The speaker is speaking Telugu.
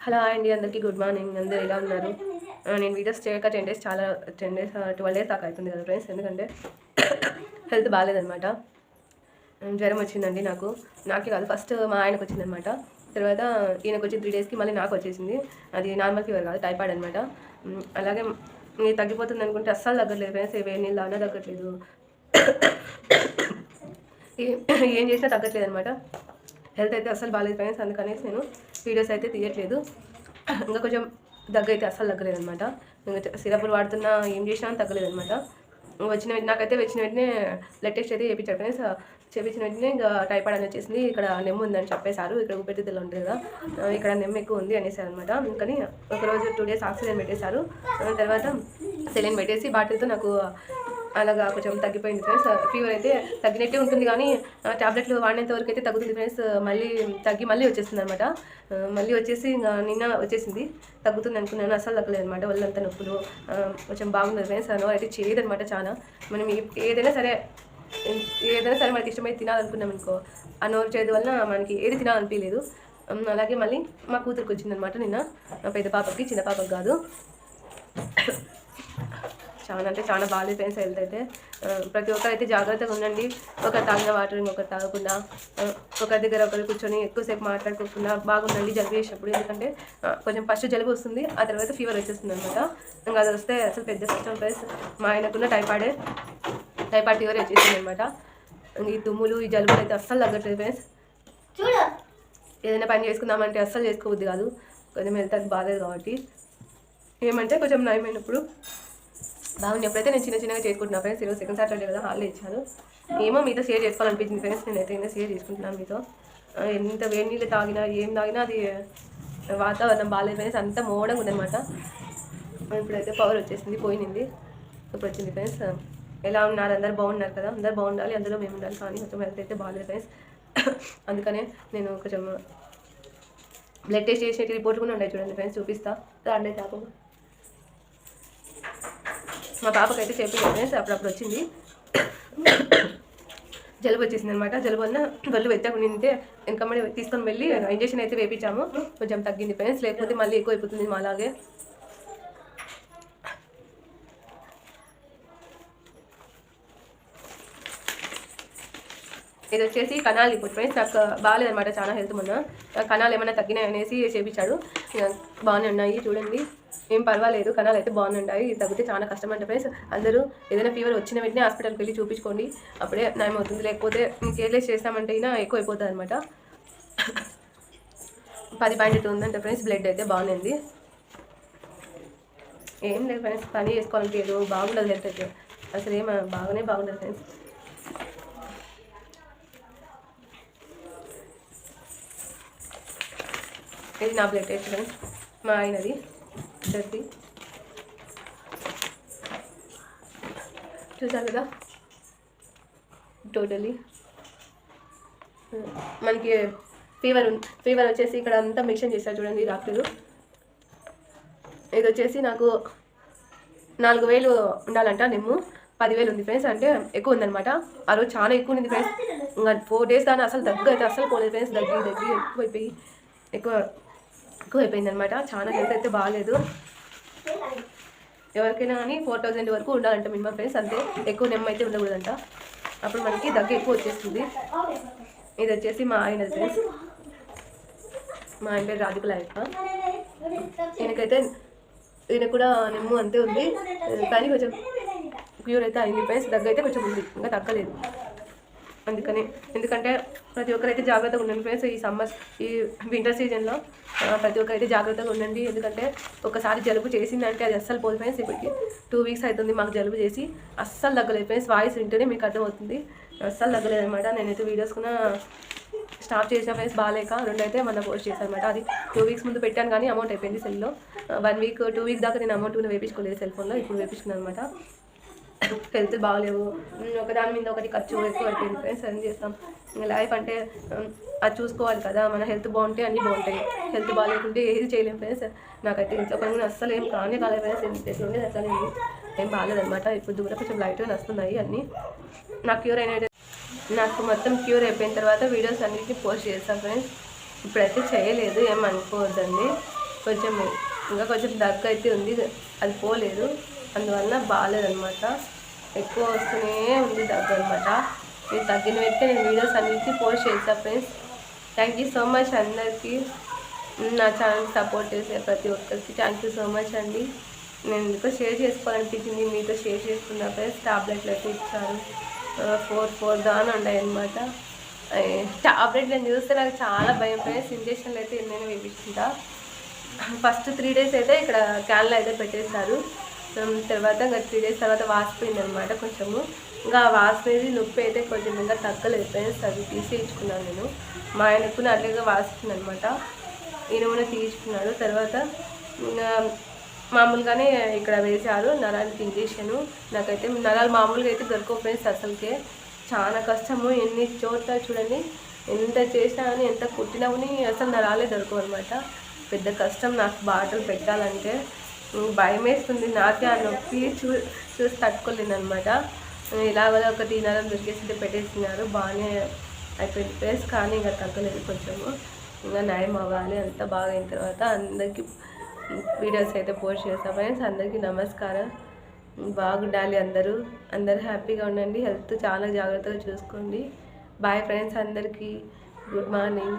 హలో అండి అందరికీ గుడ్ మార్నింగ్. అందరూ ఎలా ఉన్నారు? నేను వీడియోస్ చేయక టెన్ డేస్ చాలా టెన్ డేస్ ట్వెల్వ్ డేస్ దాకా అవుతుంది కదా ఫ్రెండ్స్ ఎందుకంటే హెల్త్ బాగాలేదనమాట జ్వరం వచ్చిందండి నాకు. నాకే కాదు ఫస్ట్ మా ఆయనకు వచ్చిందనమాట తర్వాత ఈయనకు వచ్చి త్రీ డేస్కి మళ్ళీ నాకు వచ్చేసింది. అది నార్మల్ ఫీవర్ కాదు టైఫాయిడ్ అనమాట అలాగే ఇది తగ్గిపోతుంది అనుకుంటే అస్సలు తగ్గట్లేదు ఫ్రెండ్స్ వేడి నీళ్ళు అన్నా తగ్గట్లేదు. ఏం చేసినా తగ్గట్లేదు అనమాట హెల్త్ అయితే అస్సలు బాగాలేదు ఫ్రెండ్స్ అందుకనేసి నేను వీడియోస్ అయితే తీయట్లేదు. ఇంకా కొంచెం దగ్గర అయితే అస్సలు తగ్గలేదు అనమాట ఇంకా సిరప్లు వాడుతున్నా ఏం చేసినా తగ్గలేదు అనమాట వచ్చిన నాకైతే వచ్చిన వెంటనే బ్లడ్ టెస్ట్ అయితే చేయించారు కానీ చేయించిన వెంటనే ఇంకా టైఫాయిడ్ అని వచ్చేసింది. ఇక్కడ నెమ్ము ఉందని చెప్పేశారు. ఇక్కడ ఊపిరితిత్తులు ఉంటుంది కదా. ఇక్కడ నెమ్ ఎక్కువ ఉంది అనేసారు అనమాట ఇంకని ఒకరోజు టూ డేస్ ఆక్సిజన్ పెట్టేశారు. తర్వాత సెలైన్ పెట్టేసి బాటిల్తో నాకు అలాగా కొంచెం తగ్గిపోయింది ఫ్రెండ్స్ ఫీవర్ అయితే తగ్గినట్టే ఉంటుంది కానీ టాబ్లెట్లు వాడినంత వరకు అయితే తగ్గుతుంది ఫ్రెండ్స్ మళ్ళీ తగ్గి మళ్ళీ వచ్చేస్తుంది అనమాట మళ్ళీ వచ్చేసి ఇంకా నిన్న వచ్చేసింది. తగ్గుతుంది అనుకున్నాను. అసలు తగ్గలేదు అనమాట ఒళ్ళంతా నొప్పులు కొంచెం బాగుంది ఫ్రెండ్స్ అనో అయితే చేయదనమాట చాలా. మనం ఏదైనా సరే ఏదైనా సరే మనకి ఇష్టమైతే తినాలనుకున్నాం అనుకో ఆ నోరు చేయడం వలన మనకి ఏది తినాలనిపించలేదు. అలాగే మళ్ళీ మా కూతురికి వచ్చిందనమాట నిన్న. పెద్ద పాపకి చిన్న పాపకి కాదు. చాలా అంటే చాలా బాగాలేదు ఫ్రెండ్స్ హెల్త్ అయితే ప్రతి ఒక్కరు అయితే జాగ్రత్తగా ఉండండి. ఒకరు తాగిన వాటర్ ఇంకొకరు తాగకుండా ఒకరి దగ్గర ఒకరు కూర్చొని ఎక్కువసేపు మాట్లాడుకోకుండా బాగుండండి జలుబు చేసినప్పుడు ఎందుకంటే కొంచెం ఫస్ట్ జలుబు వస్తుంది ఆ తర్వాత ఫీవర్ వచ్చేస్తుంది అనమాట ఇంకా అది వస్తే అసలు పెద్ద కష్టం ఫ్రెండ్స్. మా ఆయనకున్న టైఫాయిడ్ టైఫాయిడ్ ఫీవర్ వచ్చేసింది అనమాట ఈ తుమ్ములు ఈ జలుబులు అయితే అస్సలు తగ్గట్లేదు ఫ్రెండ్స్. ఏదైనా పని చేసుకుందామంటే అస్సలు చేసుకోవద్దు కాదు. కొంచెం హెల్త్ అది బాగాలేదు కాబట్టి. ఏమంటే కొంచెం నయమైనప్పుడు. బాగుంది ఎప్పుడైతే నేను చిన్న చిన్నగా చేసుకుంటున్నా ఫ్రెండ్స్ ఈరోజు సెకండ్ సాటర్డే కదా హాల్లో ఇచ్చాను ఏమో మీతో షేర్ చేసుకోవాలనిపించింది ఫ్రెండ్స్ నేనైతే ఇంకా షేర్ చేసుకుంటున్నాను మీతో. ఎంత వేడి నీళ్ళు తాగినా ఏం తాగినా అది వాతావరణం బాగాలేదు ఫ్రెండ్స్ అంతా మోడంగా ఉందన్నమాట. ఇప్పుడైతే పవర్ వచ్చేసింది పోయింది ఇప్పుడు వచ్చింది ఫ్రెండ్స్ ఎలా ఉన్నారు? అందరు బాగున్నారు కదా? అందరు బాగుండాలి అందులో మేము ఉండాలి కానీ కొంచెం హెల్త్ అయితే బాగాలేదు ఫ్రెండ్స్. అందుకనే నేను కొంచెం బ్లడ్ టెస్ట్ చేసిన రిపోర్ట్ కూడా ఉన్నాయి చూడండి ఫ్రెండ్స్ చూపిస్తా. దాంట్లో తాకుండా మా పాపకైతే చెప్పింది ఫ్రెండ్స్ అప్పుడప్పుడు వచ్చింది. జలుబు వచ్చేసింది అనమాట జలుబు వల్ల గల్లు వెత్తకుండా ఉంటే వెనకమ్మడి తీసుకొని వెళ్ళి ఇంజక్షన్ అయితే వేపించాము. కొంచెం తగ్గింది ఫ్రెండ్స్ లేకపోతే మళ్ళీ ఎక్కువ అయిపోతుంది మా అలాగే ఇది వచ్చేసి కణాలు ఇప్పుడు ఫ్రెండ్స్ నాకు బాగాలేదనమాట చాలా హెల్త్ మొన్న. కణాలు ఏమైనా తగ్గినాయి అనేసి చేపించాడు బాగానే ఉన్నాయి చూడండి. ఏం పర్వాలేదు కణాలు అయితే బాగున్నాయి. ఇది తగ్గితే చాలా కష్టం అంటే ఫ్రెండ్స్ అందరూ ఏదైనా ఫీవర్ వచ్చిన వెంటనే హాస్పిటల్కి వెళ్ళి చూపించుకోండి. అప్పుడే నయం అవుతుంది లేకపోతే కేర్లెస్ చేస్తామంటే అయినా ఎక్కువ అయిపోతుంది అనమాట పది పాయింట్ ఉందంటే ఫ్రెండ్స్ బ్లడ్ అయితే బాగుంది. ఏం లేదు ఫ్రెండ్స్ పని చేసుకోవాలంటే లేదు బాగుండదు లేకపోతే అసలు ఏం బాగానే బాగుండదు ఫ్రెండ్స్ ఇది నా బ్లడ్ టెస్ట్ ఫ్రెండ్స్ మా ఆయనది. ఇద్దరిది చూసారు కదా? Totally hmm. మనకి ఫీవర్ ఫీవర్ వచ్చేసి ఇక్కడ అంతా మెన్షన్ చేశారు చూడండి డాక్టరు ఇది వచ్చేసి నాకు నాలుగు వేలు ఉండాలంట నిమ్ము. పదివేలు ఉంది ఫ్రెండ్స్ అంటే ఎక్కువ ఉందనమాట ఆ రోజు చాలా ఎక్కువ ఉంది ఫ్రెండ్స్ ఇంకా ఫోర్ డేస్ కానీ అసలు దగ్గర అయితే అసలు పోలేదు ఫ్రెండ్స్ దగ్గర దగ్గర ఎక్కువ అయిపోయి ఎక్కువ ఎక్కువ అయిపోయింది అనమాట చాలా హెల్త్ అయితే బాగాలేదు. ఎవరికైనా కానీ ఫోర్ థౌజండ్ వరకు ఉండాలంట మినిమం ఫ్రెండ్స్ అంతే. ఎక్కువ నెమ్మ అయితే ఉండకూడదంట. అప్పుడు మనకి దగ్గు ఎక్కువ వచ్చేస్తుంది. ఇది వచ్చేసి మా ఆయన ఫ్రెండ్స్. మా ఆయన పేరు రాధికుల యొక్క ఈయనకైతే ఈయన కూడా నిమ్ము అంతే ఉంది. కానీ కొంచెం క్యూర్ అయితే అయింది ఫ్రెండ్స్. దగ్గ అయితే కొంచెం ఉంది. ఇంకా తగ్గలేదు. అందుకని ఎందుకంటే ప్రతి ఒక్కరైతే జాగ్రత్తగా ఉండండి ఫ్రెండ్స్ ఈ సమ్మర్ ఈ వింటర్ సీజన్లో ప్రతి ఒక్కరైతే జాగ్రత్తగా ఉండండి. ఎందుకంటే ఒకసారి జలుబు చేసిందంటే అది అస్సలు పోదు ఫ్రెండ్స్ ఇప్పటికి టూ వీక్స్ అవుతుంది మాకు జలుబు చేసి. అస్సలు తగ్గలేదు ఫ్రెండ్స్ వాయిస్ వింటేనే మీకు అర్థమవుతుంది. అస్సలు తగ్గలేదు అనమాట నేనైతే వీడియోస్ కూడా స్టాప్ చేసిన ఫ్రెండ్స్ బాగాలేక రెండు అయితే మన పోస్ట్ చేశాను అనమాట అది టూ వీక్స్ ముందు పెట్టాను కానీ అమౌంట్ అయిపోయింది సెల్లో వన్ వీక్ టూ వీక్ దాకా నేను అమౌంట్ కూడా వేపించుకోలేదు సెల్ ఫోన్లో ఇప్పుడు వేపించుకున్నాను అనమాట హెల్త్ బాగలేవు. ఒకదాని మీద ఒకటి ఖర్చు ఎక్కువ అయిపోయింది ఫ్రెండ్స్ ఏం చేస్తాం. ఇంకా లైఫ్ అంటే అది చూసుకోవాలి కదా. మన హెల్త్ బాగుంటే అన్నీ బాగుంటాయి. హెల్త్ బాగాలేకుంటే ఏది చేయలేం ఫ్రెండ్స్. నాకైతే ఇంట్లో పని అస్సలు ఏం కానీ కాలేదు ఫ్రెండ్స్. ఎట్లా ఉండేది అసలు ఏం ఏం ఇప్పుడు దూరం కొంచెం లైట్గా నస్తున్నాయి అన్నీ. నాకు క్యూర్ అయిన నాకు మొత్తం క్యూర్ అయిపోయిన తర్వాత వీడియోస్ అన్నిటికీ పోస్ట్ చేస్తాను ఫ్రెండ్స్. ఇప్పుడైతే చేయలేదు ఏం అనుకోవద్దండి. కొంచెం ఇంకా కొంచెం దగ్గు అయితే ఉంది. అది పోలేదు. అందువల్ల బాగాలేదనమాట ఎక్కువ వస్తూనే ఉంది దగ్గు అనమాట మీరు తగ్గిన వెంటనే నేను వీడియోస్ అన్నింటినీ పోస్ట్ చేస్తాను friends. Thank you so much అందరికీ. నా ఛానల్ సపోర్ట్ చేసే ప్రతి ఒక్కరికి థ్యాంక్ యూ సో మచ్ అండి. నేను ఎందుకో షేర్ చేసుకోవాలనిపించింది మీతో షేర్ చేసుకున్న ఫ్రెండ్స్ టాబ్లెట్లు అయితే ఇచ్చారు. ఫోర్ ఫోర్ దాని ఉన్నాయి అనమాట టాబ్లెట్లను చూస్తే నాకు చాలా భయం ఫ్రెండ్స్. ఇంజక్షన్లు అయితే ఎన్నైనా వేపించుకుంటా ఫస్ట్ త్రీ డేస్ అయితే ఇక్కడ క్యాన్లో అయితే పెట్టేశారు. తర్వాత ఇంకా త్రీ డేస్ తర్వాత వాసిపోయింది అనమాట కొంచెము. ఇంకా ఆ వాసిపోయేది నొప్పి అయితే కొంచెం ఇంకా తగ్గలేదు. ఫ్రెండ్స్ అది తీసేయించుకున్నాను నేను. మా ఆయనకు అట్లాగే వాసిపోయింది అనమాట ఈయన కూడా తీయించుకున్నాడు. తర్వాత మామూలుగానే ఇక్కడ వేశారు. నరానికి ఇంజక్షను నాకైతే నరాలు మామూలుగా అయితే దొరకవు ఫ్రెండ్స్ అసలుకే. చాలా కష్టము. ఎన్ని చోట్ల చూడండి. ఎంత చేసినా కానీ ఎంత కుట్టినా కానీ అసలు నరాలే దొరకవు అనమాట పెద్ద కష్టం నాకు బాటలు పెట్టాలంటే. భయం వేస్తుంది నాకే ఆ నొప్పి చూ చూసి తట్టుకోలేను అనమాట ఇలాగ ఒకటి నరం దొరికేసి పెట్టేస్తున్నారు బాగానే అయిపోయింది ప్లేస్ కానీ ఇంకా తగ్గలేదు కొంచెము. ఇంకా నయం అవ్వాలి అంతా బాగా అయిన తర్వాత అందరికీ వీడియోస్ అయితే పోస్ట్ చేస్తాం. ఫ్రెండ్స్ అందరికీ నమస్కారం. బాగుండాలి అందరూ. అందరూ హ్యాపీగా ఉండండి. హెల్త్ చాలా జాగ్రత్తగా చూసుకోండి. బాయ్ ఫ్రెండ్స్ అందరికీ. Good morning.